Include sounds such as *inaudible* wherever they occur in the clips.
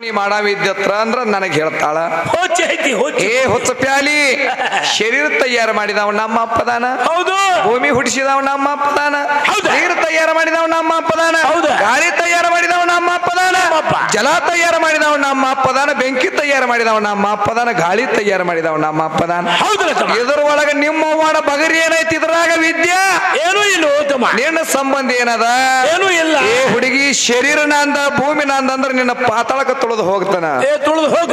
ನೀ ಮಾಡಾವಿದ್ಯತ್ರ ಅಂದ್ರ ನನಗೆ ಹೇಳ್ತಾಳ. ಹೋಚಿ ಐತಿ ಹೋಚಿ. ಏ ಹೊಚ್ಚ ಪ್ಯಾಲಿ ಶರೀರ ತಯಾರು ಮಾಡಿದವ ನಮ್ಮ ಅಪ್ಪದಾನ. ಹೌದು. ಭೂಮಿ ಹುಟ್ಟಿಸಿದವ ನಮ್ಮ ಅಪ್ಪದಾನ. ಹೌದು. ನೀರು ತಯಾರು ಮಾಡಿದವ ನಮ್ಮ ಅಪ್ಪದಾನ. ಹೌದು. ಗಾಳಿ ತಯಾರು ಮಾಡಿದವ ನಮ್ಮ ಅಪ್ಪದಾನ. ಜಲ ತಯಾರು ಮಾಡಿದವ ನಮ್ಮ ಅಪ್ಪದಾನ. ಬೆಂಕಿ ತಯಾರು ಮಾಡಿದವ ನಮ್ಮ ಅಪ್ಪದಾನ. ಗಾಳಿ ತಯಾರು ಮಾಡಿದವ ನಮ್ಮ ಅಪ್ಪದಾನ. ಹೌದು ಇದ್ರ ಒಳಗ ನಿಮ್ಮ ಮಾಡ ಬಗರಿ ಏನೈತಿ ಇದ್ರಾಗ ವಿದ್ಯಾ? ಏನೂ ಇಲ್ಲ ನಿನ್ನ ಸಂಬಂಧ ಏನದ? ಏನೂ ಇಲ್ಲ. ಏ ಹುಡುಗಿ ಶರೀರ ನಂದ ಭೂಮಿ ನಂದ ಅಂದ್ರ ನಿನ್ನ ಪಾತಾಳಕ ತುಳಿದು ಹೋಗ್ತಾನ. ಏ ತುಳಿದು ಹೋಗ.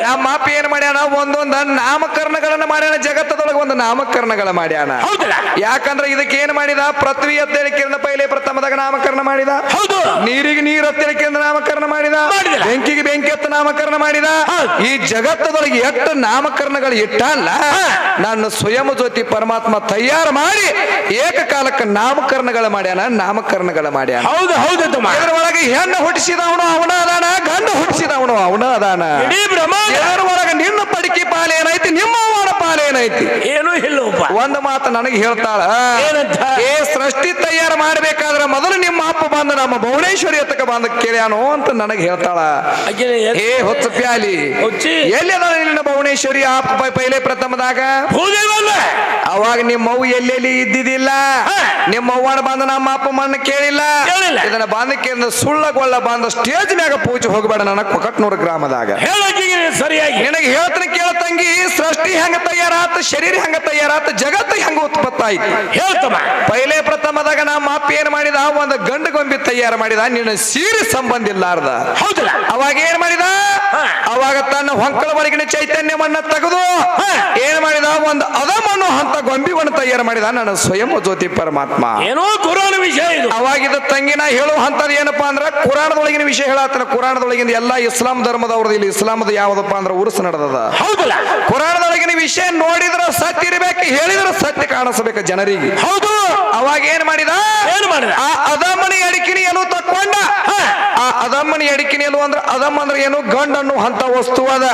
ಏನ್ ಮಾಡ್ಯಾನ? ಒಂದೊಂದ ನಾಮಕರಣಗಳನ್ನ ಮಾಡ್ಯಾನ ಜಗತ್ತದೊಳಗೆ ಒಂದು ನಾಮಕರಣಗಳ ಮಾಡ್ಯಾನ. ಯಾಕಂದ್ರ ಇದಕ್ಕೆ ಏನ್ ಮಾಡಿದ? ಪೃಥ್ವಿ ಅತ್ತೇಳಿ ಕಿರಣ ಪೈಲೆ ಪ್ರಥಮದಾಗ ನಾಮಕರಣ ಮಾಡಿದ. ಹೌದು. ನೀರಿಗೆ ನೀರು ಅತ್ತೇಳಿ ಕಿರಣ ನಾಮಕರಣ ಮಾಡಿದ. ಬೆಂಕಿಗೆ ಬೆಂಕಿ ಎತ್ತ ನಾಮಕರಣ ಮಾಡಿದ. ಈ ಜಗತ್ತದೊಳಗೆ ಎಷ್ಟು ನಾಮಕರಣಗಳು ಇಟ್ಟಲ್ಲ ನಾನು ಸ್ವಯಂ ಜ್ಯೋತಿ ಪರಮಾತ್ಮ ತಯಾರು ಮಾಡಿ ಏಕಕಾಲಕ್ಕೆ ನಾಮಕರಣಗಳ ಮಾಡ್ಯಾನ ನಾಮಕರಣಗಳ ಮಾಡ್ಯಾನ. ಹೌದು ಹೌದು ತಮ್ಮ ಇದರ ಒಳಗೆ ಹೆಣ್ಣು ಹುಟ್ಟಿಸಿದವನು ಅವನ ಅದಾನ ಗಂಡು ಹುಟ್ಟಿಸಿದವನು. ಅವನ ಅದಾನ ಇಡೀ ಬ್ರಹ್ಮಾಂಡ. ಇದರ ಒಳಗೆ ನಿನ್ನ ಪಡಿಕೆ ಪಾಲ ಏನೈತಿ ನಿಮ್ಮ ಅವನ ಪಾಲ ಏನೈತಿ ಏನೂ ಇಲ್ಲಪ್ಪ. ಒಂದು ಮಾತು ನನಗೆ ಹೇಳ್ತಾಳ. ಏನಂತ? ಏ ಸೃಷ್ಟಿ ತಯಾರು ಮಾಡಬೇಕಾದ್ರೆ ಮೊದಲು ನಿಮ್ಮ ಅಪ್ಪ ಬಂದ ನಮ್ಮ ಭುವನೇಶ್ವರಿ ಎತ್ತಕ ಬಂದ ಕೇಳ್ಯಾನು ಅಂತ ನನಗೆ ಹೇಳ್ತಾಳ. ಏ ಹೊತ್ತು ಪ್ಯಾಲಿ. ಹುಚ್ಚಿ. ಎಲ್ಲಿ ಅದ ನಿನ್ನ ಭುವನೇಶ್ವರಿ? ಆ ಪ- ಪೈಲೆ ಪ್ರಥಮದಾಗ? ಭೂದೇವಲ್ಲ ಅವಾಗ ನಿಮ್ಮ ಅವ್ವ ಎಲ್ಲೆಲ್ಲಿ ಇದ್ದಿದ್ದಿಲ್ಲ. ನಿಮ್ಮ ಅವ್ವನ ಬಂದ ನಮ್ಮ ಅಪ್ಪ ಮಣ್ಣ ಕೇಳಿಲ್ಲ? ಕೇಳಿಲ್ಲ. ಇದನ್ನ ಕೇಂದ್ರ ಸುಳ್ಳಗೊಳ್ಳ ಬಂದ ಸ್ಟೇಜ್ ಮ್ಯಾಗ ಪೂಜೆ ಹೋಗಬೇಡ ನನ್ನ ಕೊಕಟ್ನೂರು ಗ್ರಾಮದಾಗ. ಸರಿಯಾಗಿ. ನಿನಗೆ ಹೇಳ್ತೀನಿ ಕೇಳ ತಂಗಿ ಸೃಷ್ಟಿ ಹೆಂಗ ತಯಾರಾತ ಶರೀರ ಹೆಂಗ ತಯಾರಾತ ಜಗತ್ತು ಹೆಂಗ ಉತ್ಪತ್ತಾಯ್ತು? ಹೇಳ್ತಮ್ಮ. ಪೈಲೆ ಪ್ರಥಮದಾಗ ನಮ್ಮ ಅಪ್ಪ ಏನ್ ಮಾಡಿದ? ಒಂದು ಗಂಡು ಗೊಂಬಿ ತಯಾರು ಮಾಡಿದ. ನಿನ್ನ ಸೀರೆ ಸಂಬಂಧ ಇಲ್ಲಾರ್ದ. ಹೌದಲ್ಲ. ಅವಾಗ ಏನ್ ಮಾಡಿದ. ಅವಾಗ ತನ್ನ ಹೊಂಕಳ ಚೈತನ್ಯವನ್ನ ತೆಗೆದು. ಏನ್ ಮಾಡಿದ? ಒಂದು ಅದಮನ್ನು ಹಂತ ಗೊಂಬಿವನ್ನು ತಯಾರು ಮಾಡಿದ ನನ್ನ ಸ್ವಯಂ ಜ್ಯೋತಿ ಪರಮಾತ್ಮ. ಏನೋ ಕುರಾನ ವಿಷಯ ಇದು. ಅವಾಗ ಇದು ತಂಗಿನ ಹೇಳುವ ಹಂತದ ಏನಪ್ಪಾ ಅಂದ್ರ ಕುರಾಣದೊಳಗಿನ ವಿಷಯ ಹೇಳತ್ತಾನ ಕುರಾಣದೊಳಗಿನ ಎಲ್ಲಾ ಇಸ್ಲಾಂ ಧರ್ಮದವ್ರದ್ದು ಇಲ್ಲಿ ಇಸ್ಲಾಮದ ಯಾವ್ದಪ್ಪ ಅಂದ್ರ ಉರುಸು ನಡೆದದ. ಹೌದಲ್ಲ? ಕುರಾಣದೊಳಗಿನ ವಿಷಯ ನೋಡಿದ್ರ ಸತ್ಯ ಇರಬೇಕು ಹೇಳಿದ್ರ ಸತ್ಯ ಕಾಣಿಸಬೇಕು ಜನರಿಗೆ. ಹೌದು. ಅವಾಗ ಏನ್ ಮಾಡಿದ? ಏನ್ ಮಾಡಿದ? ಆ ಅದಮ್ಮನಿ ಅಡಿಕಿನಿ ಎಲ್ಲೂ ತಕ್ಕೊಂಡ ಹಾ. ಆ ಅಡಿಕಿನಿ ಅಂದ್ರೆ ಅದಮ್ಮ ಅಂದ್ರೆ ಏನು ಗಂಡನ್ನು ಅಂತ ವಸ್ತು ಅದ.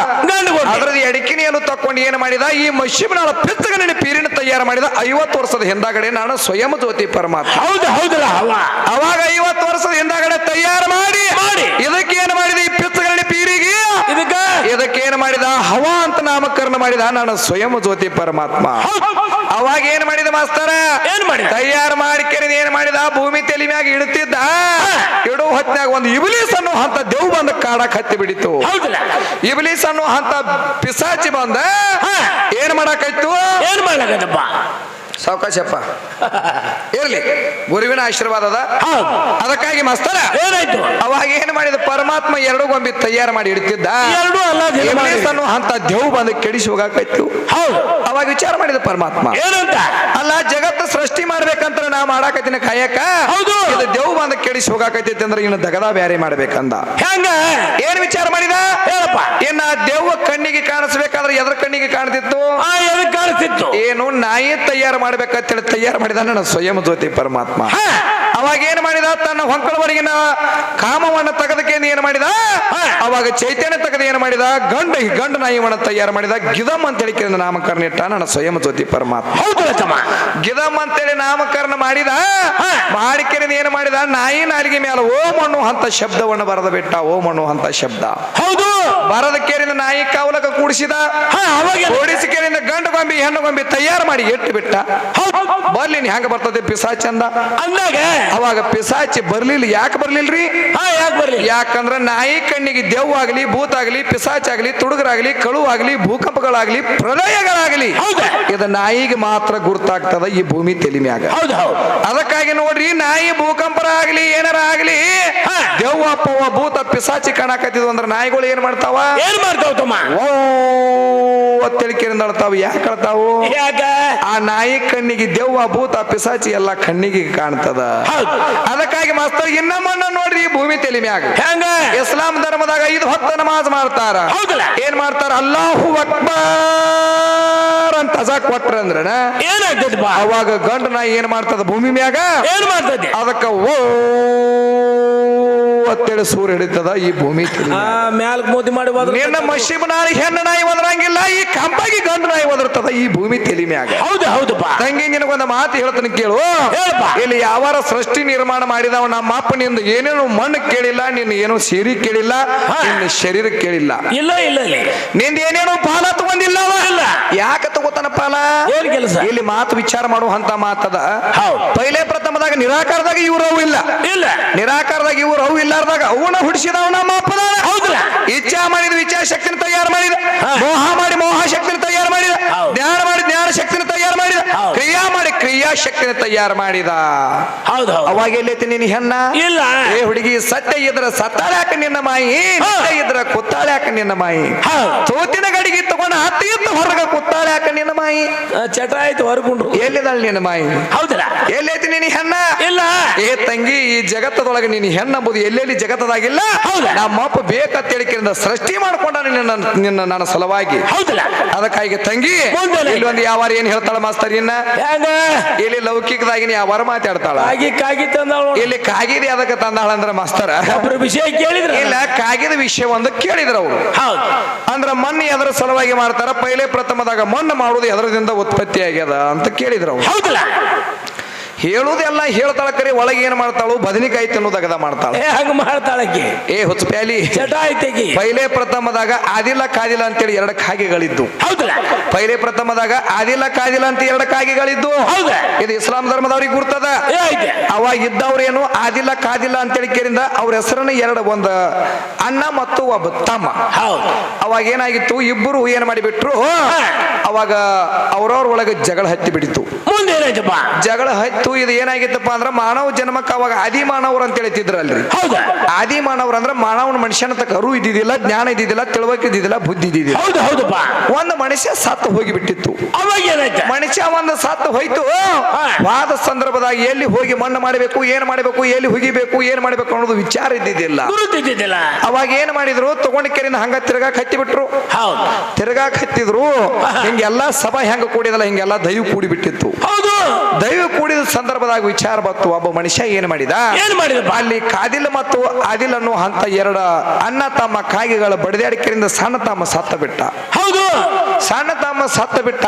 ಅದ್ರದ್ದು ಎಡಕಿನ ಏನು ತಕ್ಕೊಂಡು ಏನ್ ಮಾಡಿದ? ಈ ಮಶಿಬನಾಳ ಪಿತ್ತಗನ ಪೀರಿನ ತಯಾರು ಮಾಡಿದ. ಐವತ್ತು ವರ್ಷದ ಹಿಂದಾಗಡೆ ನಾನು ಸ್ವಯಂ ಜ್ಯೋತಿ ಪರಮಾತ್ಮ. ಹೌದು ಹೌದಲ್ಲ ಅವಾಗ ಐವತ್ತು ವರ್ಷದ ಹಿಂದಾಗಡೆ ತಯಾರು ಮಾಡಿ. ಮಾಡಿ. ಇದಕ್ಕೆ ಏನು ಮಾಡಿದ? ಇದಕ್ಕ ಏನು ಏನ್ ಮಾಡಿದ? ಹವಾ ಅಂತ ನಾಮಕರಣ ಮಾಡಿದ ನಾನು ಸ್ವಯಂ ಜ್ಯೋತಿ ಪರಮಾತ್ಮ. ಅವಾಗ ಏನ್ ಮಾಡಿದ ಮಾಸ್ತರ? ಏನ್ ಮಾಡಿ ತಯಾರು ಮಾಡಿ ಕೆರೆದ ಏನ್ ಮಾಡಿದ? ಭೂಮಿ ತೆಲಿ ಮ್ಯಾಗ ಇಡುತ್ತಿದ್ದ? ಇಡೋ ಹೊತ್ತಿನಾಗ ಒಂದು ಇಬಲೀಸ್ ಅನ್ನೋ ಹಂತ ದೇವ್ ಬಂದ ಕಾಡಕ್ ಹತ್ತಿ ಬಿಡಿತು. ಇಬಲೀಸ್ ಅನ್ನೋ ಹಂತ ಪಿಸಾಚಿ ಬಂದ. ಏನ್ ಮಾಡಾಕಾಯ್ತು? ಏನ್ ಮಾಡ್ಲಾಕತ್ತಪ್ಪ ಸಾವಕಾಶಪ್ಪ. ಇರ್ಲಿ ಗುರುವಿನ ಆಶೀರ್ವಾದ ಅದ. ಅದಕ್ಕಾಗಿ ಮಸ್ತರ ಏನಾಯ್ತು? ಅವಾಗ ಏನ್ ಮಾಡಿದ? ಪರಮಾತ್ಮ ಎರಡು ಗೊಂಬಿ ತಯಾರು ಮಾಡಿ ಇಡ್ತಿದ್ದ. ಎರಡು ಅಲ್ಲ ಅಂತ ದೇವ್ ಬಂದು ಕೆಡಿಸಿ ಹೋಗಾಕೈತು. ಹೌದು. ಅವಾಗ ವಿಚಾರ ಮಾಡಿದ ಪರಮಾತ್ಮ. ಏನಂತ? ಅಲ್ಲ ಜಗತ್ತು ಸೃಷ್ಟಿ ಮಾಡ್ಬೇಕಂತ ನಾ ಮಾಡಾಕತ್ತಿನ ಕಾಯಕ ಹೌದು. ಇದು ದೇವ್ ಬಂದ ಕೆಡಿಸಿ ಹೋಗಾಕತ್ತೈತಿ ಅಂದ್ರೆ ಇನ್ನು ದಗದ ಬ್ಯಾರೆ ಮಾಡ್ಬೇಕಂದ. ಹೆಂಗ? ಏನ್ ವಿಚಾರ ಮಾಡಿದ? ಹೇಳಪ್ಪ. ಇನ್ನ ದೇವ್ ಕಣ್ಣಿಗೆ ಕಾಣಿಸ್ಬೇಕಾದ್ರೆ ಎದ್ರ ಕಣ್ಣಿಗೆ ಕಾಣ್ತಿತ್ತು? ಆ ಎದಕ್ ಕಾಣಿಸ್ತಿತ್ತು? ಏನು ನಾಯಿ ತಯಾರು ಮಾಡ್ಬೇಕಂತೇಳಿ ತಯಾರು ಮಾಡಿದ ನನ್ನ ಸ್ವಯಂ ಜ್ಯೋತಿ ಪರಮಾತ್ಮ. ಹಾ. ಅವಾಗ ಏನ್ ಮಾಡಿದ? ತನ್ನ ಹೊಂಕಳವರೆಗಿನ ಕಾಮವನ್ನ ತೆಗೆದಕ್ಕೆ ಏನ್ ಮಾಡಿದ? ಅವಾಗ ಚೈತನ್ಯ ತೆಗೆದು ಏನ್ ಮಾಡಿದ ಗಂಡ ಗಂಡ ನಾಯಿವನ ತಯಾರು ಮಾಡಿದ ಗಿದಮ್ ಅಂತ ಹೇಳಿ ನಾಮಕರಣ ಇಟ್ಟ ನನ್ನ ಸ್ವಯಂ ಜ್ಯೋತಿ ಪರಮಾತ್ಮ. ಗಿದಮ್ ಅಂತೇಳಿ ನಾಮಕರಣ ಮಾಡಿದ ಮಾಡಿಕೆರಿಂದ ಏನ್ ಮಾಡಿದ? ನಾಯಿ ನಾಲಿಗೆ ಮೇಲೆ ಓಂ ಮಣ್ಣು ಅಂತ ಶಬ್ದವನ್ನು ಬರೆದ ಬಿಟ್ಟ ಓಂ ಮಣ್ಣು ಅಂತ ಶಬ್ದ. ಹೌದು. ಬರದ ಕೇರಿಂದ ನಾಯಿ ಕಾವಲಕ ಕೂಡಿಸಿದ ಕೂಡಿಸಿ ಕೇರಿಂದ ಗಂಡು ಗೊಂಬಿ ಹೆಣ್ಣು ಗೊಂಬಿ ತಯಾರು ಮಾಡಿ ಎಟ್ಟು ಬಿಟ್ಟ. ಬರ್ಲಿ ನೀ ಹೆಂಗ ಬರ್ತದೆ ಪಿಸಾಚಂದ? ಅಂದ ಅಂದಾಗ. ಅವಾಗ ಪಿಸಾಚಿ ಬರ್ಲಿಲ್ಲ ಯಾಕೆ ಬರ್ಲಿಲ್ರಿ? ಯಾಕೆ ಬರ್ಲಿ ಯಾಕಂದ್ರ ನಾಯಿ ಕಣ್ಣಿಗೆ ದೆವ್ವ ಆಗಲಿ ಭೂತ ಆಗಲಿ ಪಿಶಾಚಿ ಆಗಲಿ ತುಡುಗರಾಗ್ಲಿ ಕಳು ಆಗಲಿ ಭೂಕಂಪಗಳಾಗ್ಲಿ ಪ್ರಳಯಗಳಾಗ್ಲಿ. ಹೌದಾ? ಇದು ನಾಯಿಗೆ ಮಾತ್ರ ಗುರ್ತಾಗ್ತದ ಈ ಭೂಮಿ ತೆಲಿಮ್ಯಾಗ ಅದಕ್ಕಾಗಿ ನೋಡ್ರಿ ನಾಯಿ ಭೂಕಂಪರ ಆಗಲಿ ಏನಾರ ಆಗಲಿ. ದೆವ್ವ ಪವ್ವ ಭೂತ ಪಿಸಾಚಿ ಕಾಣಕತ್ತಿದ್ವು ಅಂದ್ರೆ ನಾಯಿಗಳು ಏನ್ ಮಾಡ್ತಾವ? ಏನ್ ಮಾಡ್ತಾವ ತಮ್ಮ? ಓ ಅಳ್ತಾವ ಯಾಕೆ ಅಳ್ತಾವು? ಆ ನಾಯಿ ಕಣ್ಣಿಗೆ ದೆವ್ವ ಭೂತ ಪಿಸಾಚಿ ಎಲ್ಲ ಕಣ್ಣಿಗೆ ಕಾಣ್ತದ. ಅದಕ್ಕಾಗಿ ಮಾಸ್ತರ್ ಇನ್ನಮ್ಮನ್ನ ನೋಡ್ರಿ ಭೂಮಿ ತೆಲಿಮೆ ಮ್ಯಾಗ. ಹೆಂಗ. ಇಸ್ಲಾಂ ಧರ್ಮದಾಗ ಐದು ಹೊತ್ತ ನಮಾಜ್ ಮಾಡ್ತಾರ. ಹೌದಲ್ಲ? ಏನ್ ಮಾಡ್ತಾರ? ಅಲ್ಲಾಹು ಅಕ್ಬರ್ ಅಂತ ಅಜಾ ಕೊಟ್ರ ಅಂದ್ರ ಅವಾಗ ಗಂಡ ನಾಯಿ ಏನ್ ಮಾಡ್ತದ ಭೂಮಿ ಮ್ಯಾಗ? ಏನ್ ಮಾಡ್ತದೆ? ಅದಕ್ಕ ಓ ಅಂತೇಳಿ ಸೂರ್ಯ ಹಿಡಿತದ ಈ ಭೂಮಿ ಮ್ಯಾಲ್ಕ್ ಮೋದಿ ಮಾಡಿ ನಿನ್ನ ಮಶಿಬನಾರಿ ಹೆಣ್ಣು ನಾಯಿ ಒದರಂಗಿಲ್ಲ ಈ ಕಂಬಾಗಿ ಗಂಡು ನಾಯಿ ಒದರ್ತದ ಈ ಭೂಮಿ ತಲಿ ಮ್ಯಾಗ. ಹೌದು ಹೌದು ತಂಗಿ ನಿನಗೊಂದು ಮಾತು ಹೇಳ್ತಾನೆ ಕೇಳು. ಇಲ್ಲಿ ಯಾವಾರ ಸೃಷ್ಟಿ ನಿರ್ಮಾಣ ಮಾಡಿದವ ನಮ್ಮ ಅಪ್ಪ ನಿಂದ ಏನೇನು ಮಣ್ಣು ಕೇಳಿಲ್ಲ ನಿನ್ನ ಏನು ಸೇರಿ ಕೇಳಿಲ್ಲ. ನಿನ್ನ ಶರೀರ ಕೇಳಿಲ್ಲ. ಇಲ್ಲ ಇಲ್ಲ ನಿಂದ ಏನೇನು ಪಾಲ ತಗೊಂಡಿಲ್ಲ ಯಾಕೆ ಇಲ್ಲ. ಯಾಕ ತಗೋತಾನ ಪಾಲ? ಏನ್ ಕೆಲಸ? ಇಲ್ಲಿ ಮಾತು ವಿಚಾರ ಮಾಡುವಂತ ಮಾತದ. ಪೈಲೆ ಪ್ರಥಮದಾಗ ನಿರಾಕಾರದಾಗ ಇವ್ರು ಅವು ಇಲ್ಲ. ಇಲ್ಲ. ನಿರಾಕಾರದಾಗ ಇವ್ರು ಅವು ಇಲ್ಲಾರ್ದಾಗ ಅವನ ಹುಡ್ಸಿದ ನಮ್ಮ ಅಪ್ಪನ ಹೌದಲ್ಲ ಇಚ್ಛಾ ಮಾಡಿದ ವಿಚಾರ ಶಕ್ತಿನ ತಯಾರು ಮಾಡಿದ. ಮೋಹ ಮಾಡಿ ಮೋಹ ಶಕ್ತಿನ ತಯಾರು ಮಾಡಿದ. ಜ್ಞಾನ ಮಾಡಿ ಜ್ಞಾನ ಶಕ್ತಿನ ತಯಾರು ಮಾಡಿದ. ಕ್ರಿಯಾ ಮಾಡಿ ಕ್ರಿಯಾ ಶಕ್ತಿನ ತಯಾರು ಮಾಡಿದ. ಹೌದು ಅವಾಗ ಎಲ್ಲೈತಿ ನಿನ್ನ ಹೆಣ್ಣ? ಇಲ್ಲ. ಏ ಹುಡುಗಿ ಸತ್ಯ ಇದ್ರ ಸತ್ತಾಳ್ಯಾಕ ನಿನ್ನ ಮಾಯಿ ಇದ್ರ ಕುತ್ತಾಳ್ಯಾಕ ನಿನ್ನ ಮಾಯಿ. ಸೋತಿನ ತೋತಿನ ಗಡಿಗೆ ತೀರ್ಥ ಹೊರಗ ಕುತ್ತಾಳ್ಯಾಕ ನಿನ್ನ ಮಾಯಿ? ಚಟ ಆಯ್ತು ಹೊರಗುಂಡ್ರು. ಎಲ್ಲಿದಾಳ ನಿನ್ನ ಮಾಯಿ? ಹೌದಲ್ಲ? ಎಲ್ಲೈತಿ ನಿನ್ನ ಹೆಣ್ಣ? ಇಲ್ಲ. ಏ ತಂಗಿ ಈ ಜಗತ್ತದೊಳಗೆ ನೀನು ಹೆಣ್ಣಂಬುದು ಎಲ್ಲೆಲ್ಲಿ ಜಗತ್ತದಾಗಿಲ್ಲ? ಹೌದಾ? ನಮ್ಮಪ್ಪ ಬೇಕಂತ ಹೇಳಿಕೆಯಿಂದ ಸೃಷ್ಟಿ ಮಾಡ್ಕೊಂಡ ನಿನ್ನ ನಿನ್ನ ನನ್ನ ಸಲುವಾಗಿ. ಹೌದಲ್ಲ? ಅದಕ್ಕಾಗಿ ತಂಗಿ? ಇಲ್ಲಿ ಒಂದು ಯಾವಾರ ಏನ್ ಹೇಳ್ತಾಳ ಮಾಸ್ತರ್ ಇನ್ನ? ಇಲ್ಲಿ ಲೌಕಿಕದಾಗಿನ ಯಾವಾರ ಮಾತಾಡ್ತಾಳ? ಇಲ್ಲಿ ಕಾಗಿದೆ ಅದಕ್ಕೆ ತಂದಾಳ ಅಂದ್ರ ಮಾಸ್ತರ? ಒಬ್ರು ವಿಷಯ ಕೇಳಿದ್ರ. ಇಲ್ಲ ಕಾಗಿದ ವಿಷಯ ಒಂದು ಕೇಳಿದ್ರ ಅವರು. ಹೌದು. ಅಂದ್ರ ಮೊನ್ನೆ ಅದರ ಸಲುವಾಗಿ ಮಾಡ್ತಾರ ಪೈಲೆ ಪ್ರಥಮದಾಗ ಮಣ್ಣು ಮಾಡುವುದು ಎದರದಿಂದ ಉತ್ಪತ್ತಿ ಆಗ್ಯದ ಅಂತ ಕೇಳಿದ್ರು ಹೌದಲ್ಲ? ಹೇಳುದೆಲ್ಲ ಹೇಳ್ತಾಳ ಕರೆ ಒಳಗೆ ಏನ್ ಮಾಡ್ತಾಳು? ಬದನಿಕಾಯಿ ತಿನ್ನೋದಗದ ಮಾಡ್ತಾಳೆ. ಏ ಹಂಗ ಮಾಡ್ತಾಳಕಿ ಏ ಹುಚ್ಚ ಪ್ಯಾಲಿ. ಚಟ ಪೈಲೆ ಪ್ರಥಮದಾಗ ಆದಿಲ್ಲ ಕಾದಿಲ್ಲ ಅಂತೇಳಿ ಎರಡು ಕಾಗೆಗಳಿದ್ದು. ಹೌದಲ್ಲ ಪೈಲೆ ಪ್ರಥಮದಾಗ ಆದಿಲ್ಲ ಕಾದಿಲ್ಲ ಅಂತ ಎರಡು ಕಾಗೆಗಳಿದ್ದು. ಹೌದಾ? ಇದು ಇಸ್ಲಾಂ ಧರ್ಮದವ್ರಿಗೆ ಗುರ್ತದ. ಅವಾಗ ಇದ್ದವ್ರೇನು? ಆದಿಲ್ಲ ಕಾದಿಲ್ಲ ಅಂತೇಳಿ ಕೇರಿಂದ ಅವ್ರ ಹೆಸರನ್ನ ಎರಡು ಒಂದು ಅಣ್ಣ ಮತ್ತು ಒಬ್ಬ ತಮ್ಮ. ಹೌದು. ಅವಾಗ ಏನಾಗಿತ್ತು? ಇಬ್ಬರು ಏನ್ ಮಾಡಿಬಿಟ್ರು? ಅವಾಗ ಅವ್ರವ್ರ ಒಳಗೆ ಜಗಳ ಹತ್ತಿ ಬಿಡಿತು. ಜಗಳ ಹತ್ತು ಇದು ಏನಾಗಿತ್ತಪ್ಪ ಅಂದ್ರೆ ಮಾನವ ಜನ್ಮಕ್ಕೆ ಅವಾಗ ಆದಿ ಮಾನವರು ಅಂತ ಹೇಳ್ತಿದ್ರಲ್ರಿ. ಹೌದಾ? ಆದಿ ಮಾನವ್ರು ಅಂದ್ರೆ ಮಾನವನ ಮನುಷ್ಯನ ತಕ್ಕ ಅರು ಇದ್ದಿದ್ದಿಲ್ಲ ಜ್ಞಾನ ಇದ್ದಿದ್ದಿಲ್ಲ ತಿಳುವಳಿಕೆ ಇದ್ದಿದ್ದಿಲ್ಲ ಬುದ್ಧಿ ಇದ್ದಿದ್ದಿಲ್ಲ. ಹೌದು ಹೌದಪ್ಪ. ಒಂದು ಮನುಷ್ಯ ಸತ್ತು ಹೋಗಿ ಬಿಟ್ಟಿತ್ತು ಮನುಷ್ಯ ಒಂದು ಸತ್ತು ಹೋಯ್ತು. ವಾದ ಸಂದರ್ಭದಾಗ ಎಲ್ಲಿ ಹೋಗಿ ಮಣ್ಣು ಮಾಡಬೇಕು ಏನ್ ಮಾಡಬೇಕು ಎಲ್ಲಿ ಹುಗಿಬೇಕು ಏನ್ ಮಾಡಬೇಕು ಅನ್ನೋದು ವಿಚಾರ ಇದ್ದಿದ್ದಿಲ್ಲ. ಅವಾಗ ಏನ್ ಮಾಡಿದ್ರು? ತಗೊಂಡ ಕೆರಿಂದ ಹಂಗ ತಿರ್ಗಾ ಹತ್ತಿ ಬಿಟ್ರು ಹೌದು. ತಿರ್ಗಾಕ್ ಹತ್ತಿದ್ರು. ಹಿಂಗೆಲ್ಲಾ ಸಭಾ ಹೆಂಗ ಕೂಡಿದಲ್ಲ ಹಿಂಗೆಲ್ಲ ದೈವ ಕೂಡಿ ಬಿಟ್ಟಿತ್ತು ಹೌದು. ದೈವ ಕೂಡಿದ ಸಂದರ್ಭದಾಗ ವಿಚಾರ ಬತ್ತು ಒಬ್ಬ ಮನುಷ್ಯ ಏನ್ ಮಾಡಿದ? ಏನ್ ಅಲ್ಲಿ ಕಾದಿಲ್ ಮತ್ತು ಆದಿಲ್ ಅನ್ನು ಹಂತ ಎರಡ ಅನ್ನ ತಮ್ಮ ಕಾಗಿಗಳ ಬಡಿದಾಡಿಕೆಯಿಂದ ಸಣ್ಣ ತಮ್ಮ ಸತ್ತ ಬಿಟ್ಟ. ಹೌದು. ಸಣ್ಣ ತಮ್ಮ ಸತ್ತ ಬಿಟ್ಟ?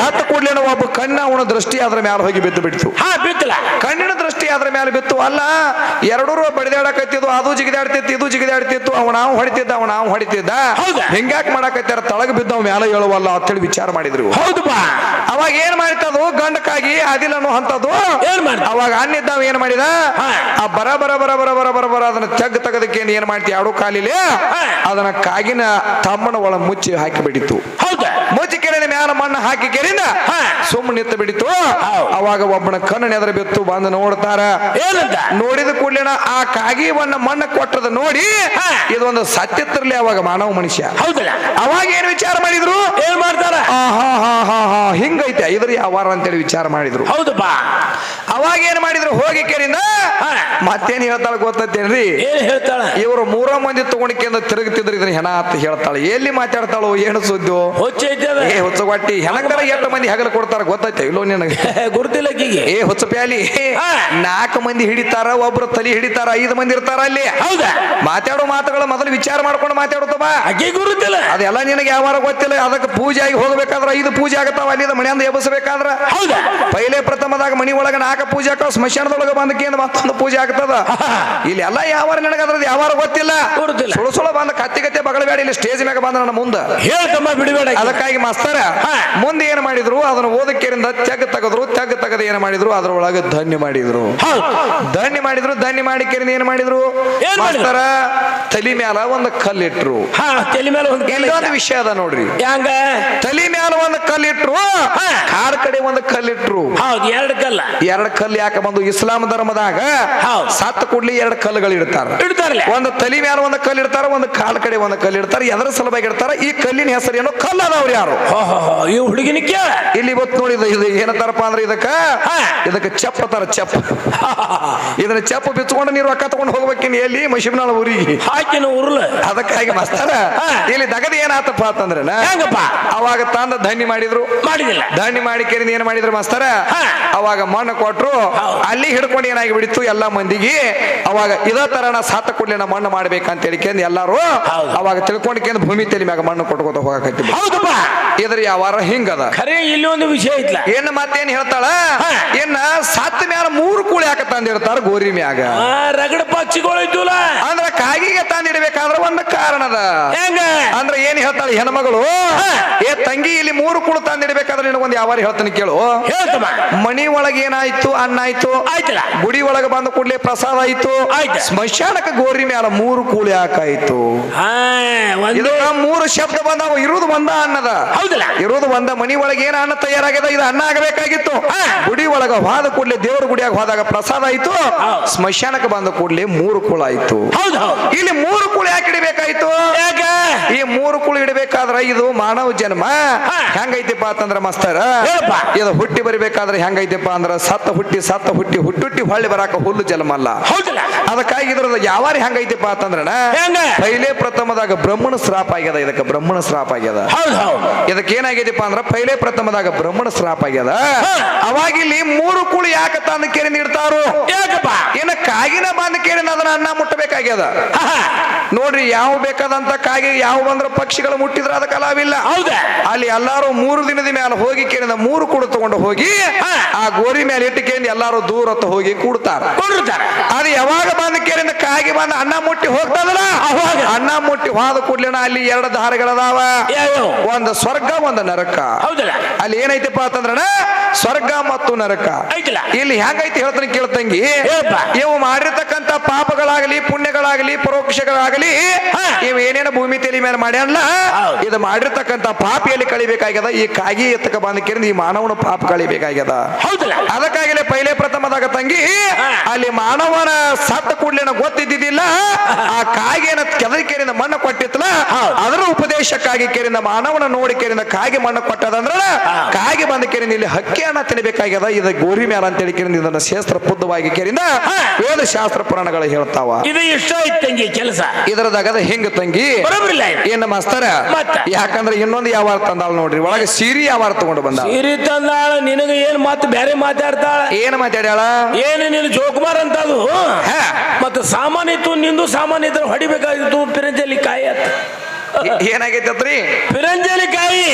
ಸತ್ತ ಕೂಡ್ಲೇನ ಒಬ್ಬ ಕಣ್ಣ ಅವನ ದೃಷ್ಟಿ ಅದ್ರ ಮ್ಯಾಲ ಹೋಗಿ ಬಿದ್ದು ಬಿಡ್ತು. ಕಣ್ಣಿನ ದೃಷ್ಟಿ ಅದ್ರ ಮೇಲೆ ಬಿತ್ತು. ಅಲ್ಲ ಎರಡೂರು ಬಡಿದಾಡಕತ್ತಿದ್ವು ಅದು ಜಿಗಿದಾಡ್ತಿತ್ತು ಇದು ಜಿಗಿದಾಡ್ತಿತ್ತು ಅವ ನಾವು ಹೊಡಿತಿದ್ದ ಅವ ನಾವು ಹೊಡಿತಿದ್ದ. ಹೌದು. ಹಿಂಗ್ಯಾಕ್ ಮಾಡಕತ್ತಾರ ತಳಗ ಬಿದ್ದವ ಮ್ಯಾಲ ಹೇಳುವಲ್ಲ ಅಂತೇಳಿ ವಿಚಾರ ಮಾಡಿದ್ರು. ಹೌದು ಅವಾಗ ಏನ್ ಮಾಡ್ತದು ಗಂಡಕ್ಕಾಗಿ ಅದಿಲ್ಲ ಅನ್ನೋ ಏನ್ ಮಾಡಿದ ಅವಾಗ ಅನ್ನಿದ್ದಾವ ಏನ್ ಮಾಡಿದ? ಆ ಬರ ಬರ ಬರ ಬರ ಬರ ಬರ ಬರ ಅದನ್ನ ತೆಗ್ ತಗದಕ್ಕೆ ಏನ್ ಮಾಡ್ತಿ? ಎರಡು ಕಾಲಿಲೆ ಅದನ್ನ ಕಾಗಿನ ತಮ್ಮನ ಒಳ ಮುಚ್ಚಿ ಹಾಕಿ ಬಿಡಿತು ಹೌದಾ? ಮುಚ್ಚಿ ಕೆರೆನ ಮ್ಯಾಲ ಮಣ್ಣು ಹಾಕಿ ಕೆರಿಂದ ಹಾ. ಸುಮ್ಮನೆ ನಿಂತು ಬಿಡಿತು. ಅವಾಗ ಒಬ್ಬನ ಕಣ್ಣು ನೆದರ ಬಿತ್ತು ಬಂದು ನೋಡ್ತಾರ. ಏನಂತ? ನೋಡಿದ ಕೂಡಲಿನ ಆ ಕಾಗಿವನ್ನ ಮಣ್ಣು ಕೊಟ್ಟದ ನೋಡಿ. ಇದೊಂದು ಸತ್ಯತ್ರಲಿ ಅವಾಗ ಮಾನವ ಮನುಷ್ಯ. ಹೌದಲ್ಲ? ಅವಾಗ ಏನ್ ವಿಚಾರ ಮಾಡಿದ್ರು? ಏನ್ ಮಾಡ್ತಾರ? ಹಿಂಗೈತೆ. ಇದ್ರ ಯಾವಾರ ಅಂತೇಳಿ ವಿಚಾರ ಮಾಡಿದ್ರು. ಹೌದಪ್ಪ. ಅವಾಗ ಏನ್ ಮಾಡಿದ್ರು? ಹೋಗಿ ಕೇರಿಂದ. ಮತ್ತೇನ್ ಹೇಳ್ತಾಳ ಗೊತ್ತೇನ್ರಿ ಏನ್ ಹೇಳ್ತಾಳ? ಇವರು ಮೂರ ಮಂದಿ ತಗೊಂಡಿಕೆಂದ ತಿರುಗುತ್ತಿದ್ರು ಇದ್ರ ಹೆಣ ಅಂತ ಹೇಳ್ತಾಳೆ. ಎಲ್ಲಿ ಮಾತಾಡ್ತಾಳು? ಏನು ಸುದ್ದು? ಏ ಹೊಚ್ಚಗೊಟ್ಟಿ ಹೆಣಕರ ಎಷ್ಟು ಮಂದಿ ಹಗಲು ಕೊಡ್ತಾರ ಗೊತ್ತೈತೆ? ಇಲ್ಲೋ ನಿನಗೆ. *laughs* ಗುರುತಿಲ್ಲ ಏ ಹೊಚ್ಚ ಪ್ಯಾಲಿ. ನಾಲ್ಕು ಮಂದಿ ಹಿಡಿತಾರ ಒಬ್ರು ತಲಿ ಹಿಡಿತಾರ ಐದು ಮಂದಿ ಇರ್ತಾರ ಅಲ್ಲಿ. ಹೌದಾ? ಮಾತಾಡೋ ಮಾತುಗಳ ಮೊದಲು ವಿಚಾರ ಮಾಡ್ಕೊಂಡು ಮಾತಾಡುತ್ತವ? ಗುರುತಿಲ್ಲ. ಅದೆಲ್ಲ ನಿನಗೆ ಯಾವಾರ ಗೊತ್ತಿಲ್ಲ. ಅದಕ್ಕೆ ಪೂಜೆ ಆಗಿ ಹೋಗ್ಬೇಕಾದ್ರ ಐದು ಪೂಜೆ ಆಗತ್ತಾವ? ಅಲ್ಲಿ ಮನೆಯಿಂದ ಎಬ್ಬಸಬೇಕಾದ್ರ? ಹೌದಾ? ಪೈಲೆ ಪ್ರಥಮದಾಗ ಮನಿ ಒಳಗ ನಾಲ್ಕ ಪೂಜೆ ಆಕ ಸ್ಮಶಾನದೊಳಗ ಬಂದಕೇಂದ್ರ ಮತ್ತೊಂದು ಪೂಜೆ ಆಗ್ತದ. *laughs* ಇಲ್ಲಿ ಎಲ್ಲ ಯಾವಾರ ನನಗದ್ರದ್ದು ಯಾವಾರ ಗೊತ್ತಿಲ್ಲ. ಸುಳು ಸುಳು ಬಂದ ಕತ್ತಿ ಕತ್ತೆ ಬಗಳಬೇಡ ಇಲ್ಲಿ ಸ್ಟೇಜ್ ಮ್ಯಾಗ ಬಂದ ನನ್ನ ಮುಂದ. ಹೇಳ್ತಮ್ಮ ಬಿಡಬೇಡ. ಅದಕ್ಕಾಗಿ ಮಾಸ್ತರ ಮುಂದೆ ಏನ್ ಮಾಡಿದ್ರು ಅದನ್ನ ಓದಕ್ಕೇರಿಂದ ತೆಗ್ ತೆಗೆದ್ರು ತೆಗ್ ತಗದ ಏನ್ ಮಾಡಿದ್ರು ಅದ್ರೊಳಗ ಧನ್ಯ ಮಾಡಿದ್ರು. ಧನ್ಯ ಮಾಡಿದ್ರು ಧನ್ಯ ಮಾಡಿ ಕೇರಿಂದ ಏನ್ ಮಾಡಿದ್ರು? ಮಾಸ್ತರ ತಲಿ ಮ್ಯಾಲ ಒಂದು ಕಲ್ಲಿಟ್ರು. ಹಾ ಮ್ಯಾಲ ಒಂದು ವಿಷಯ ಅದ ನೋಡ್ರಿ. ಹ್ಯಾಂಗ ತಲಿ ಕಲ್ಲಿಟ್ರು. ಕಾರ್ ಕಾಡ್ ಒಂದು ಕಲ್ಲಿಟ್ರು. ಹೌದು ಎರಡು ಕಲ್ಲ. ಎರಡು ಕಲ್ಲು ಯಾಕೆ ಬಂದು ಇಸ್ಲಾಂ ಧರ್ಮದಾಗ? ಸತ್ ಕೂಡ್ಲಿ ಎರಡು ಕಲ್ಲುಗಳು ಇಡ್ತಾರ. ಇಡ್ತಾರಲ್ಲ. ಒಂದು ತಲಿ ಮ್ಯಾಲ ಒಂದು ಕಲ್ಲು ಇಡ್ತಾರ ಒಂದು ಕಾಲ್ ಕಡೆ ಒಂದು ಕಲ್ಲು ಇಡ್ತಾರ ಎದರ ಸಲುವಾಗಿ ಇಡ್ತಾರ ಈ ಕಲ್ಲಿನ ಹೆಸರು ಏನೋ ಕಲ್ಲ ಅದಾವ್ರು ಯಾರು ಈ ಹುಡುಗಿನ ಕೇಳ. ಇಲ್ಲಿ ಇವತ್ತು ನೋಡಿ ಇದು- ಏನಂತಾರಪ್ಪ ಅಂದ್ರೆ ಇದಕ್ಕ. ಇದಕ್ಕೆ ಚಪ್ಪ ತರ ಚಪ್ಪ. ಇದನ್ನ ಚಪ್ಪ ಬಿಚ್ಕೊಂಡು ನೀರು ರೊಕ್ಕ ತಗೊಂಡು ಹೋಗ್ಬೇಕಿನ್ ಎಲ್ಲಿ? ಮಶಿಬ್ನಾಳ ಊರಿಗೆ ಹಾಕಿನ ಊರ್ಲ ಅದಕ್ಕಾಗಿ ಮಸ್ತಾರ. ಇಲ್ಲಿ ದಗದ ಏನಾತಪ್ಪ ಅಂತಂದ್ರೆ ಅವಾಗ ತಂದ ಧನ್ಯ ಮಾಡಿದ್ರು? ಮಾಡಿದಿಲ್ಲ ಧನ್ಯ ಮಾಡಿ ಕೇರಿಂದ ಏನ್ ಮಾಡಿದ್ರು ಮಾಸ್ತರ. ಅವಾಗ ಮಣ್ಣು ಕೊಟ್ರು ಅಲ್ಲಿ ಹಿಡ್ಕೊಂಡು ಏನಾಗಿ ಬಿಡಿತು? ಎಲ್ಲಾ ಮಂದಿಗೆ ಅವಾಗ ಇದೇ ತರ ನಾ ಸಾತ ಕೂಡಲೇ ಮಣ್ಣು ಮಾಡ್ಬೇಕಂತ ಹೇಳಿಕೆಂದು ಎಲ್ಲಾರು ಅವಾಗ ತಿಳ್ಕೊಂಡ್ಕೆಂದು ಭೂಮಿ ತಲೆ ಮ್ಯಾಗ ಮಣ್ಣು ಕೊಟ್ಕೋತ ಹೋಗಕತ್ತಿ ಹೌದಪ್ಪ. ಇದ್ರ ಯಾವಾರ ಹಿಂಗದ. ಖರೆ ಇಲ್ಲಿ ಒಂದು ವಿಷಯ ಐತ್ಲ. ಏನ್ ಮತ್ತೇನ್ ಹೇಳ್ತಾಳ? ಏನ ಸತ್ತ ಮ್ಯಾಲ ಮೂರು ಕೂಳಿ ಹಾಕ ತಂದಿರ್ತಾರ ಗೋರಿ ಮ್ಯಾಗ. ರಗಡ ಪಕ್ಷಿಗಳು ಇದ್ದುಲ. ಅಂದ್ರ ಕಾಗಿಗೆ ತಂದಿಡ್ಬೇಕಾದ್ರ ಒಂದು ಕಾರಣದ. ಹೆಂಗ? ಅಂದ್ರೆ ಏನ್ ಹೇಳ್ತಾಳ ಹೆಣ್ಮಗಳು? ಏ ತಂಗಿ ಇಲ್ಲಿ ಮೂರು ಕುಳು ತಂದಿಡ್ಬೇಕಾದ್ರೆ ನಿನಗೊಂದು ಯಾವಾರ ಹೇಳ್ತಾನೆ ಕೇಳು. ಹೇಳ್ತಮ್ಮ ಮನಿ ಒಳಗೆ ಏನಾಯ್ತು ಅನ್ನ ಆಯ್ತು? ಆಯ್ತಲ್ಲ. ಗುಡಿ ಒಳಗೆ ಬಂದ ಕೂಡಲೇ ಪ್ರಸಾದ ಆಯ್ತು? ಆಯ್ತು. ಸ್ಮಶಾನಕ್ಕೆ ಗೋರಿ ಮ್ಯಾಲ ಮೂರು ಕೂಳಿ ಹಾಕಾಯ್ತು. ಇದಕ್ಕ ಮೂರು ಶಬ್ದ ಬಂದಾವ ಇರುವುದು ಒಂದ ಅನ್ನದ. ಹೌದಲ್ಲ. ಇರೋದು ಒಂದ ಮನಿ ಒಳಗೆ ಏನ ಅನ್ನ ತಯಾರಾಗ್ಯದ? ಇದು ಅನ್ನ ಆಗಬೇಕಾಗಿತ್ತು. ಗುಡಿ ಒಳಗ ಹೋದ ಕೂಡಲೇ ದೇವರ ಗುಡಿಯಾಗ ಹೋದಾಗ ಪ್ರಸಾದ ಆಯ್ತು. ಸ್ಮಶಾನಕ ಸ್ಮಶಾನಕ್ಕೆ ಬಂದ ಕೂಡಲೇ ಮೂರು ಕುಳ ಆಯ್ತು. ಇಲ್ಲಿ ಮೂರು ಕೂಳ ಯಾಕೆ ಇಡಬೇಕಾಯ್ತು? ಯಾಕ? ಈ ಮೂರು ಕೂಳ ಇಡಬೇಕಾದ್ರ ಇದು ಮಾನವ ಜನ್ಮ. ಹಾ. ಹೆಂಗೈತಿಪ್ಪ ಅಂತಂದ್ರ ಮಸ್ತರ. ಇದು ಹುಟ್ಟಿ ಬರಬೇಕಾದ್ರೆ ಹೆಂಗೈತಿಪ್ಪ ಅಂದ್ರ ಸತ್ತ ಹುಟ್ಟಿ ಸತ್ತ ಹುಟ್ಟಿ ಹುಟ್ಟುಟ್ಟಿ ಹೊಳ್ಳಿ ಬರಾಕ ಹುಲ್ಲು ಜಲಮಲ್ಲ ಅದಕ್ಕಾಗಿ ಇದ್ರದ ಯಾವಾರಿ ಹೆಂಗೈತಿಪ್ಪ ಅಂತಂದ್ರ ಹೆಂಗ? ಪೈಲೆ ಪ್ರಥಮದಾಗ ಬ್ರಹ್ಮಣ ಶ್ರಾಪ ಆಗ್ಯದ ಇದಕ್ಕೆ ಬ್ರಹ್ಮಣ ಶ್ರಾಪ ಆಗ್ಯದ. ಇದಕ್ಕೆ ಏನಾಗೈತಿಪ್ಪ ಅಂದ್ರ ಪೈಲೆ ಪ್ರಥಮದಾಗ ಬ್ರಹ್ಮಣ ಶ್ರಾಪ ಆಗ್ಯದ. ಅವಾಗಿಲ್ಲಿ ಅವಾಗ ಇಲ್ಲಿ ಮೂರು ಕುಳಿ ಯಾಕ ತಂದು ಕೇರಿ ನೀಡ್ತಾರು ಏನ ಕಾಗಿನ ಬಂದ ಕೇರಿ ಅದನ್ನ ಅನ್ನ ಮುಟ್ಟಬೇಕಾಗ್ಯದ. ನೋಡ್ರಿ ಯಾವ ಬೇಕಾದಂತ ಕಾಗಿ ಯಾವ ಬಂದ್ರ ಪಕ್ಷಿಗಳು ಮುಟ್ಟಿದ್ರ ಅದಕ್ಕೆ ಕಲಾವಿಲ್ಲ. ಹೌದಾ? ಅಲ್ಲಿ ಎಲ್ಲಾರು ಮೂರು ದಿನದ ಮೇಲೆ ಹೋಗಿ ಕೇಳಿದ ಮೂರು ಕೂಡ ತಗೊಂಡು ಹೋಗಿ ಆ ಗೋರಿ ಮೇಲೆ ಇಟ್ಟುಕೊಂಡು ಎಲ್ಲಾರು ದೂರ ಹೋಗಿ ಕೂಡ್ತಾರೆ. ಅದು ಯಾವಾಗ ಬಂದ ಕೇಳಿದ ಕಾಗಿ ಬಂದ ಅನ್ನ ಮುಟ್ಟಿ ಹೋಗ್ತದಲ್ಲ? ಅವಾಗ. ಅನ್ನ ಮುಟ್ಟಿ ಹೋದ ಕೂಡ್ಲಿನ ಅಲ್ಲಿ ಎರಡು ದಾರಿಗಳದಾವ. ಒಂದು ಸ್ವರ್ಗ ಒಂದು ನರಕ. ಹೌದಲ್ಲ? ಅಲ್ಲಿ ಏನೈತಿಪ್ಪ ಅಂತಂದ್ರಣ ಸ್ವರ್ಗ ಮತ್ತು ನರಕ ಐತಲ್ಲ ಇಲ್ಲಿ ಹೆಂಗೈತಿ ಹೇಳ್ತಾನೆ ಕೇಳ್ತಂಗಿ. ಇವು ಮಾಡಿರ್ತಕ್ಕಂತ ಪಾಪಗಳಾಗಲಿ ಪುಣ್ಯಗಳಾಗಲಿ ಪರೋಕ್ಷಗಳಾಗಲಿ ಇವ್ ಏನೇನು ಭೂಮಿ ತಲೆ ಮೇಲೆ ಮಾಡ್ಯಾನಲ್ಲ. ಇದು ಮಾಡಿರ್ತಕ್ಕಂತ ಎಲ್ಲಿ ಕಳಿಬೇಕಾಗ್ಯದ ಈ ಕಾಗಿ ಎತ್ತಕ ಬಂದ ಕೇಳಿದ ಈ ಮಾನವನ ಪಾಪ ಕಳಿಬೇಕಾಗ್ಯದ ಅದಕ್ಕಾಗಲೇ ಪೈಲೆ ಪ್ರಥಮದಾಗ ತಂಗಿ. ಅಲ್ಲಿ ಮಾನವನ ಸತ್ತ ಕೂಡ್ಲೇನ ಗೊತ್ತಿದ್ದಿದ್ದಿಲ್ಲ. ಆ ಕಾಗೆ ಕೆದರಿ ಕೇರಿಂದ ಮಣ್ಣು ಕೊಟ್ಟಿತ್ತಲ್ಲ. ಅದರ ಉಪದೇಶಕ್ಕಾಗಿ ಕೇರಿಂದ ಮಾನವನ ನೋಡಿ ಕೇರಿಂದ ಕಾಗೆ ಮಣ್ಣು ಕೊಟ್ಟದಂದ್ರ ಕಾಗೆ ಬಂದ ಕೇರಿ ಇಲ್ಲಿ ಹಕ್ಕಿಯನ್ನ ತಿನ್ನಬೇಕಾಗ್ಯದ ಇದು ಗೋರಿ ಮ್ಯಾಲ ಅಂತ ಹೇಳಿ ಕೇರಿಂದ ಇದನ್ನ ಶಾಸ್ತ್ರ ಬುದ್ಧವಾಗಿ ಕೇರಿಂದ. ವೇದ ಶಾಸ್ತ್ರ ಪುರಾಣಗಳು ಹೇಳ್ತಾವ. ಇದು ಇಷ್ಟ ತಂಗಿ ಕೆಲಸ. ಇದರದಾಗದ ಹಿಂಗ ತಂಗಿ? ಏನ ಮಾಸ್ತರ? ಯಾಕಂದ್ರೆ ಇನ್ನೊಂದು ಯಾವ ತಂದಾಳ ನೋಡ್ರಿ ಒಳಗೆ ಸೀರಿ ಯಾವ ತಗೊಂಡು ಬಂದ ಸೀರಿ ತಂದಾಳ ನಿನಗ ಏನ್ ಮಾತು ಬೇರೆ ಮಾತಾಡ್ತಾಳ? ಏನ್ ಮಾತಾಡ್ಯಾಳ? ಏನು ನೀನು ಜೋಕುಮಾರ್ ಅಂತ ಅದು. ಮತ್ತೆ ಸಾಮಾನ್ಯ ಇತ್ತು ನಿಂದು ಸಾಮಾನ್ಯ ಇದ್ರೆ ಹೊಡಿಬೇಕಾಗಿತ್ತು ಪಿರಂಜಲಿ ಕಾಯಿ ಏನಾಗೈತತ್ರಿ ಪಿರಂಜಲಿ ಕಾಯಿ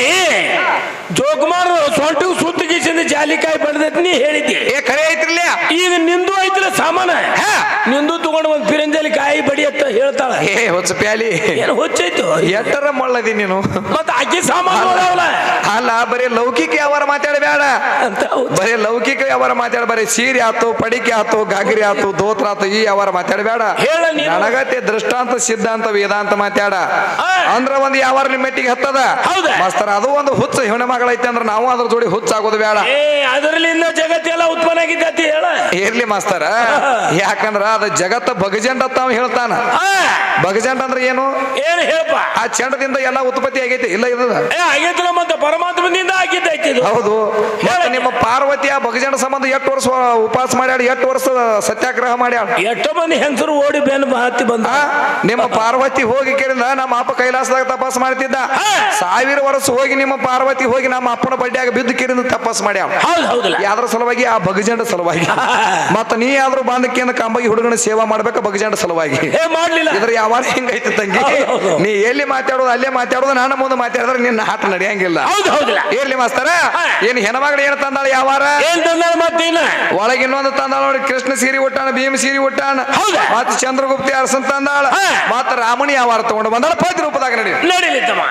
ಜೋಕುಮಾರ್ ಸೊಂಟಿಗೆ ಸುತ್ತಿಗಿಸಿಂದ ಜಾಲಿಕಾಯಿ ಬಡ್ದೈತಿ ನೀ ಹೇಳಿದ್ದಿ. ಏ ಕರೆ ಐತ್ರಿಲ್ಲ ಈಗ ನಿಂದು ಐತ್ರ ಸಾಮಾನ. ಹಾ. ನಿಂದು ತಗೊಂಡು ಒಂದ್ ಪಿರಂಜಲಿ ಕಾಯಿ ಬಡಿ ಅಂತ ಹೇಳ್ತಾಳ. ಏ ಹೊಚ್ಚ ಪ್ಯಾಲಿ. ಏನು ಹೊಚ್ಚೈತು? ಎತ್ತರ ಮಳ್ಳದಿ ನೀನು. ಮತ್ತ ಅಕ್ಕಿ ಸಾಮಾನು ಅಲ್ಲ ಬರೀ ಲೌಕಿಕ ವ್ಯವಹಾರ ಮಾತಾಡಬೇಡ. ಅಂತ. ಬರೀ ಲೌಕಿಕ ವ್ಯವಹಾರ ಮಾತಾಡ ಬರೀ ಸೀರೆ ಆತು ಪಡಿಕೆ ಆತು ಗಾಗರಿ ಆತು ದೋತ್ರ ಆತು ಈ ವ್ಯವಹಾರ ಮಾತಾಡಬೇಡ. ನನಗತ್ತೆ ದೃಷ್ಟಾಂತ ಸಿದ್ಧಾಂತ ವೇದಾಂತ ಮಾತಾಡ. ಆ. ಅಂದ್ರ ಒಂದು ಯಾವಾರ ಮೆಟ್ಟಿಗೆ ಹತ್ತದ? ಹೌದಾ? ಮಸ್ತರ ಅದು ಒಂದು ಹುಚ್ಚ ಹೆಣ್ಣು ಮಗಳೈತೆ ಅಂದ್ರೆ ನಾವು ಅದ್ರ ಜೋಡಿ ಹುಚ್ಚಾಗೋದು ಬೇಡ. ಏ ಅದರಲ್ಲಿಂದ ಜಗತ್ತೆಲ್ಲ ಉತ್ಪನ್ನ ಆಗಿದ್ದತಿ ಹೇಳ? ಇರ್ಲಿ ಮಾಸ್ತರ *laughs* ಯಾಕಂದ್ರ ಅದ ಜಗತ್ತ ಬಗಜಂಡ ಅಂತ ಹೇಳ್ತಾನ. ಬಗಜಂಡ ಅಂದ್ರೆ ಏನು? ಏನು ಹೇಳಪ್ಪ? ಆ ಚಂಡದಿಂದ ಎಲ್ಲ ಉತ್ಪತ್ತಿ ಆಗೈತಿ ಇಲ್ಲ ಇದು? ಏ ಆಗೈತಲ್ಲ ಮತ್ತೆ ಪರಮಾತ್ಮದಿಂದ ಆಗಿದ್ದೈತಿ ಇದು. ಹೌದು. ಮತ್ತೆ ನಿಮ್ಮ ಪಾರ್ವತಿ ಆ ಬಗಜಂಡ ಸಂಬಂಧ ಎಷ್ಟು ವರ್ಷ ಉಪವಾಸ ಮಾಡ್ಯಾಳ ಎಷ್ಟು ವರ್ಷ ಸತ್ಯಾಗ್ರಹ ಮಾಡ್ಯಾಳ? ಎಷ್ಟೋ ಮಂದಿ ಹೆಂಗಸರು ಓಡಿ ಬೆನ್ನು ಹತ್ತಿ ಬಂದ. ನಿಮ್ಮ ಪಾರ್ವತಿ ಹೋಗಿ ಕೇಳಿದ ನಮ್ಮ ಅಪ್ಪ ಕೈಲಾಸದಾಗ ತಪಾಸ್ ಮಾಡ್ತಿದ್ದ. ಸಾವಿರ ವರ್ಷ ಹೋಗಿ ನಿಮ್ಮ ಪಾರ್ವತಿ ಹೋಗಿ ನಮ್ಮ ಅಪ್ಪನ ಬಡ್ಡಿಯಾಗ ಬಿದ್ದು ಕಿರಿಂದ ತಪಾಸ್ ಮಾಡ್ಯಾವ. ಯಾವ್ದ್ರ ಸಲುವಾಗಿ? ಆ ಭಗಜಂಡ ಸಲುವಾಗಿ. ಮತ್ತ ನೀ ಆದ್ರೂ ಬಾಂಧಕಿಯನ್ನು ಕಂಬಗಿ ಹುಡುಗನ ಸೇವಾ ಮಾಡ್ಬೇಕ ಭಗಜಂಡ ಸಲುವಾಗಿ. ಇದ್ರ ಯಾವಾಗ ಹಿಂಗೈತಿ ತಂಗಿ. ನೀ ಎಲ್ಲಿ ಮಾತಾಡೋದು ಅಲ್ಲೇ ಮಾತಾಡೋದು ನಾನು ಮುಂದೆ ಮಾತಾಡಿದ್ರೆ ನಿನ್ನ ಹಾಟ ನಡೆಯಂಗಿಲ್ಲ. ಇರ್ಲಿ ಮಾಸ್ತರ. ಏನ್ ಹೆಣ್ಮಗಳು ಏನ್ ತಂದಾಳ ಯಾವಾರ ಒಳಗೆ ಇನ್ನೊಂದು ತಂದಾಳ ನೋಡಿ ಕೃಷ್ಣ ಸೀರಿ ಉಟ್ಟಾನ ಭೀಮ ಸೀರಿ ಉಟ್ಟಾನ. ಮತ್ತೆ ಚಂದ್ರಗುಪ್ತಿ ಅರಸನ್ ತಂದಾಳ. ಮತ್ತ ರಾಮಣಿ ಯಾವಾರ ತಗೊಂಡು ಬಂದಾಳ ಪತಿ ರೂಪದಾಗ ನಡೀಲಿ ನಡೀಲಿದ್ದಮ್ಮ